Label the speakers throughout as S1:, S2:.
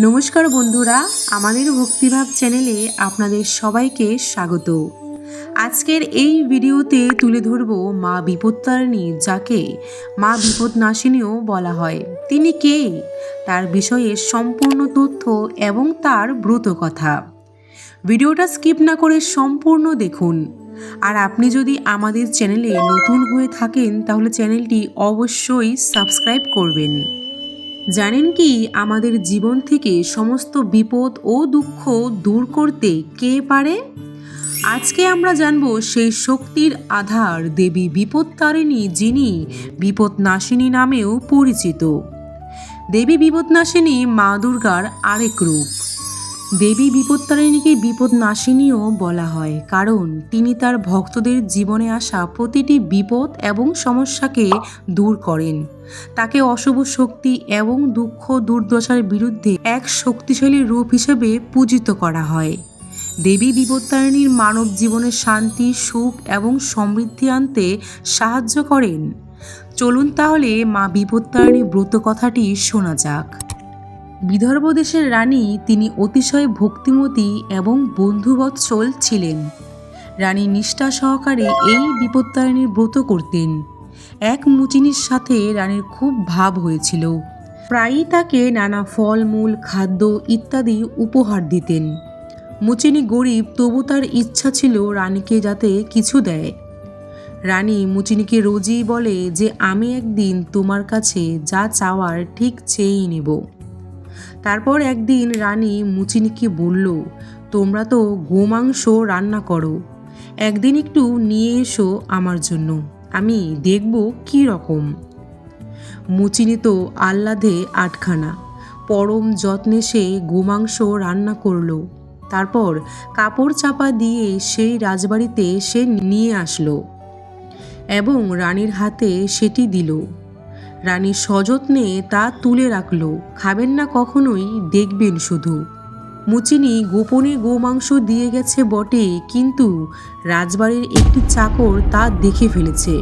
S1: নমস্কার বন্ধুরা, আমাদের ভক্তিভাব চ্যানেলে আপনাদের সবাইকে স্বাগত। আজকের এই ভিডিওতে তুলে ধরব মা বিপত্তারিণী, যাকে মা বিপদ বিপদনাশিনীও বলা হয়। তিনি কে? তার বিষয়ে সম্পূর্ণ তথ্য এবং তার ব্রত কথা। ভিডিওটা স্কিপ না করে সম্পূর্ণ দেখুন। আর আপনি যদি আমাদের চ্যানেলে নতুন হয়ে থাকেন, তাহলে চ্যানেলটি অবশ্যই সাবস্ক্রাইব করবেন। জানেন কি, আমাদের জীবন থেকে সমস্ত বিপদ ও দুঃখ দূর করতে কে পারে? আজকে আমরা জানব সেই শক্তির আধার দেবী বিপত্তারিণী যিনি বিপদনাশিনী নামেও পরিচিত। দেবী বিপদনাশিনী মা দুর্গার আরেক রূপ। দেবী বিপত্তারিণীকে বিপদনাশিনীও বলা হয়, কারণ তিনি তার ভক্তদের জীবনে আসা প্রতিটি বিপদ এবং সমস্যাকে দূর করেন। তাকে অশুভ শক্তি এবং দুঃখ দুর্দশার বিরুদ্ধে এক শক্তিশালী রূপ হিসেবে পূজিত করা হয়। দেবী বিপত্তারিণীর মানব জীবনে শান্তি, সুখ এবং সমৃদ্ধি আনতে সাহায্য করেন। চলুন তাহলে মা বিপত্তারিণী ব্রত কথাটি শোনা যাক। বিদর্ভ দেশের রানী তিনি অতিশয় ভক্তিমতী এবং বন্ধুবৎসল ছিলেন। রানী নিষ্ঠা সহকারে এই বিপত্তারিণীর ব্রত করতেন। এক মুচিনির সাথে রানীর খুব ভাব হয়েছিল। প্রায়ই তাকে নানা ফলমূল খাদ্য ইত্যাদি উপহার দিতেন। মুচিনি গরিব, তবু তার ইচ্ছা ছিল রানীকে যাতে কিছু দেয়। রানী মুচিনিকে রোজই বলে যে, আমি একদিন তোমার কাছে যা চাওয়ার ঠিক চেয়েই নেব। তারপর একদিন রানী মুচিনিকে বলল, তোমরা তো গোমাংস রান্না করো। একদিন একটু নিয়ে এসো আমার জন্য, আমি দেখব কি রকম। মুচিনি তো আহ্লাদে আটখানা, পরম যত্নে সে গোমাংস রান্না করল। তারপর কাপড় চাপা দিয়ে সেই রাজবাড়িতে সে নিয়ে আসলো এবং রানীর হাতে সেটি দিল। রানী সযত্নে তা তুলে রাখল। খাবেন না কখনোই, দেখবেন শুধু। মুচিনি গোপনে গোমাংস দিয়ে গেছে বটে, কিন্তু রাজবাড়ির একটি চাকর তা দেখে ফেলেছে।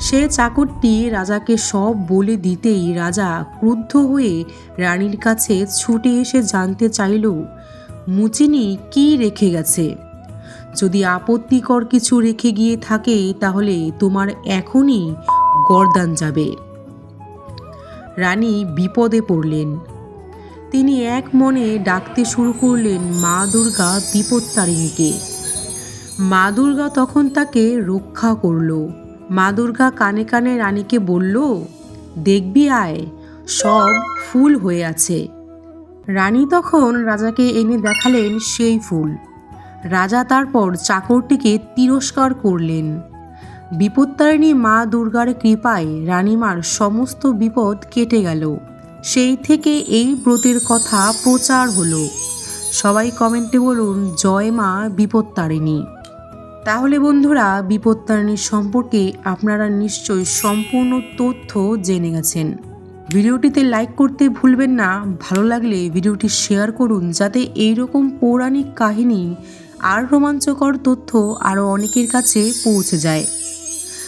S1: সে চাকরটি রাজাকে সব বলে দিতেই রাজা ক্রুদ্ধ হয়ে রানীর কাছে ছুটে এসে জানতে চাইল, মুচিনি কি রেখে গেছে? যদি আপত্তিকর কিছু রেখে গিয়ে থাকে, তাহলে তোমার এখনই গরদান যাবে। রানী বিপদে পড়লেন। তিনি এক মনে ডাকতে শুরু করলেন মা দুর্গা বিপত্তারিণীকে। মা দুর্গা তখন তাকে রক্ষা করল। মা দুর্গা কানে কানে রানীকে বলল, দেখবি আয়, সব ফুল হয়ে আছে। রানী তখন রাজাকে এনে দেখালেন সেই ফুল। রাজা তারপর চাকরটিকে তিরস্কার করলেন। বিপত্তারিণী মা দুর্গার কৃপায় রানীমার সমস্ত বিপদ কেটে গেল। সেই থেকে এই ব্রতের কথা প্রচার হলো। সবাই কমেন্টে বলুন, জয় মা বিপত্তারিণী। তাহলে বন্ধুরা বিপত্তারিণীর সম্পর্কে আপনারা নিশ্চয়ই সম্পূর্ণ তথ্য জেনে গেছেন। ভিডিওটিতে লাইক করতে ভুলবেন না। ভালো লাগলে ভিডিওটি শেয়ার করুন, যাতে এইরকম পৌরাণিক কাহিনী আর রোমাঞ্চকর তথ্য আরও অনেকের কাছে পৌঁছে যায়।